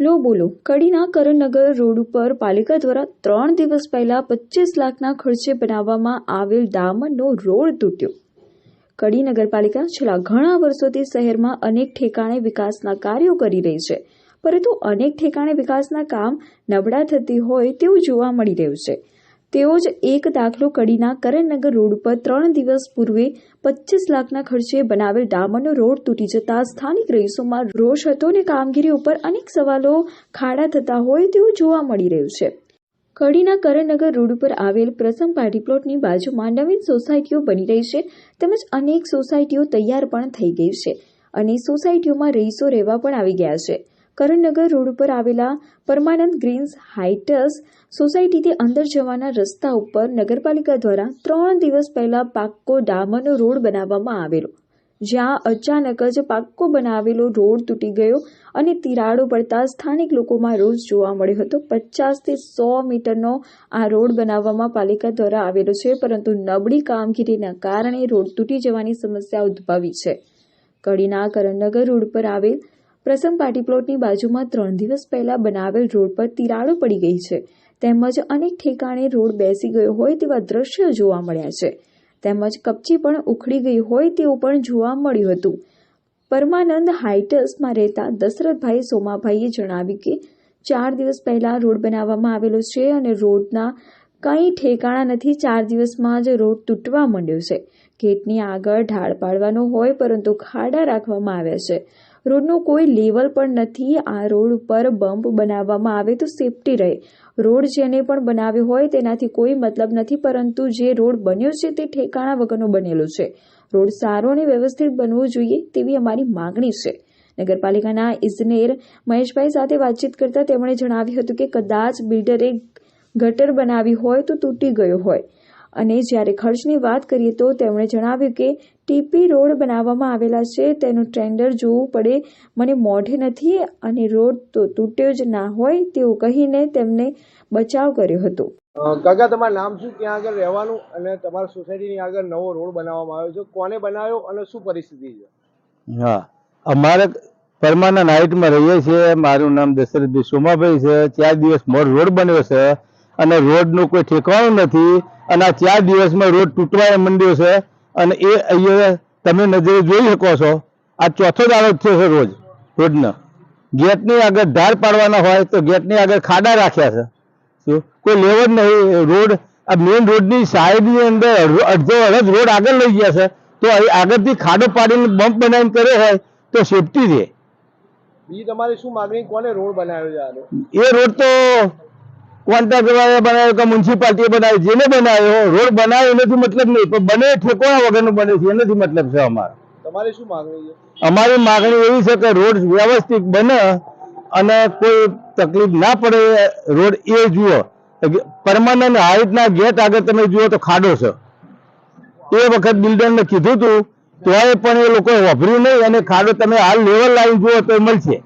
લો બોલો, કડીના કરણનગર રોડ ઉપર પાલિકા દ્વારા ત્રણ દિવસ પહેલા પચીસ લાખના ખર્ચે બનાવવામાં આવેલ ડામરનો રોડ તૂટ્યો. કડી નગરપાલિકા છેલ્લા ઘણા વર્ષોથી શહેરમાં અનેક ઠેકાણે વિકાસના કાર્યો કરી રહી છે. પરંતુ અનેક ઠેકાણે વિકાસના કામ નબળા થતી હોય તેવું જોવા મળી રહ્યું છે. તેવો જ એક દાખલો કડીના કરણનગર રોડ પર ત્રણ દિવસ પૂર્વે પચીસ લાખના ખર્ચે બનાવેલ ડામરનો રોડ તૂટી જતા સ્થાનિક રહીશોમાં રોષ હતો અને કામગીરી ઉપર અનેક સવાલો ખાડા થતા હોય તેવું જોવા મળી રહ્યું છે. કડીના કરણનગર રોડ ઉપર આવેલ પ્રસંગ પાર્ટી પ્લોટની બાજુમાં નવીન સોસાયટીઓ બની રહી છે, તેમજ અનેક સોસાયટીઓ તૈયાર પણ થઈ ગઈ છે અને સોસાયટીઓમાં રહીશો રહેવા પણ આવી ગયા છે. કરણનગર રોડ ઉપર આવેલા પરમાનંદ ગ્રીન્સ હાઇટસ સોસાયટીથી અંદર જવાના રસ્તા ઉપર નગરપાલિકા દ્વારા ત્રણ દિવસ પહેલા પાક્કો ડામરનો રોડ બનાવવામાં આવેલો, જ્યાં અચાનક જ પાક્કો બનાવેલો રોડ તૂટી ગયો અને તિરાડો પડતા સ્થાનિક લોકોમાં રોષ જોવા મળ્યો હતો. પચાસથી સો મીટરનો આ રોડ બનાવવામાં પાલિકા દ્વારા આવેલો છે, પરંતુ નબળી કામગીરીના કારણે રોડ તૂટી જવાની સમસ્યા ઉદ્ભવી છે. કડીના કરણનગર રોડ પર આવેલ પ્રસંગ પાર્ટી પ્લોટની બાજુમાં ત્રણ દિવસ પહેલા બનાવેલ રોડ પર તિરાડો પડી ગઈ છે. તેમજ અનેક ઠેકાણે રોડ બેસી ગયો હોય તેવા દ્રશ્યો જોવા મળ્યા છે. તેમજ કપચી પણ ઉખડી ગઈ હોય તેવું પણ જોવા મળ્યું હતું. પરમાનંદ હાઇટસમાં રહેતા દશરથભાઈ સોમાભાઈએ જણાવ્યું કે, ચાર દિવસ પહેલા રોડ બનાવવામાં આવેલો છે અને રોડના કંઈ ઠેકાણા નથી, ચાર દિવસમાં જ રોડ તૂટવા માંડ્યો છે. ગેટની આગળ ઢાળ પાડવાનો હોય પરંતુ ખાડા રાખવામાં આવ્યા છે. રોડનું કોઈ લેવલ પણ નથી. આ રોડ ઉપર બમ્પ બનાવવામાં આવે તો સેફટી રહે. રોડ જેને પણ બનાવ્યો હોય તેનાથી કોઈ મતલબ નથી, પરંતુ જે રોડ બન્યો છે તે ઠેકાણા વગરનો બનેલો છે. રોડ સારો અને વ્યવસ્થિત બનવો જોઈએ તેવી અમારી માગણી છે. નગરપાલિકાના ઇજનેર મહેશભાઈ સાથે વાતચીત કરતા તેમણે જણાવ્યું હતું કે કદાચ બિલ્ડરે ગટર બનાવી હોય તો તૂટી ગયો હોય. અને જ્યારે ખર્ચની વાત કરીએ તો તેમણે જણાવ્યું કે ટીપી રોડ બનાવવામાં આવેલા છે તેનું ટેન્ડર જોવું પડે. મને મોઢે નથી અને રોડ તો તૂટ્યો જ ના હોય તેવું કહીને તેમને બચાવ કર્યો હતો. કાકા તમારું નામ શું? ત્યાં આગળ રહેવાનું? અને તમારા સોસાયટીની આગળ નવો રોડ બનાવવામાં આવ્યો છે. કોને બનાવ્યો અને શું પરિસ્થિતિ છે? હા અમારે પરમાના નાઇટમાં રહીએ છીએ. મારું નામ દશરથભાઈ સોમાભાઈ છે. ચાર દિવસ મોર રોડ બન્યો છે અને રોડનું કોઈ ઠેકાણું નથી. અને આ ચાર દિવસમાં રોડ તૂટવા માંડ્યો છે. અને એ અહીંયા તમે નજરે જોઈ શકો છો આ ચોથો દાડો થયો છે રોજ રોડનો ગેટની આગળ ધાર પાડવાના હોય તો ગેટની આગળ ખાડા રાખ્યા છે. શું? કોઈ જ નહીં. રોડ આ મેઇન રોડની સાઈડની અંદર અડધો- અડધો રોડ આગળ લઈ ગયા છે. તો અહીં આગળથી ખાડો પાડીને બમ્પ બનાવીને કર્યો હોય તો સેફટી રહે. બીજી તમારી શું માગણી? કોને રોડ બનાવ્યો છે એ રોડ તો કોન્ટ્રાક્ટર બનાવ્યો કે મ્યુનિસિપાલિટીએ બનાવ્યો? જેને બનાવ્યો રોડ બનાવ્યો એનાથી મતલબ નહીં. પણ બને ઠેકોણા વગરનું બને છે એનાથી મતલબ છે અમારો. તમારી શું માગણી છે? અમારી માગણી એવી છે કે રોડ વ્યવસ્થિત બને અને કોઈ તકલીફ ના પડે રોડ એ જુઓ. પરમાનન્ટ હાઇટના ગેટ આગળ તમે જુઓ તો ખાડો છે. એ વખત બિલ્ડરને કીધું હતું તોય પણ એ લોકો વાપર્યું નહીં અને ખાડો તમે હાલ લેવલ લાઈન જુઓ તો મળશે.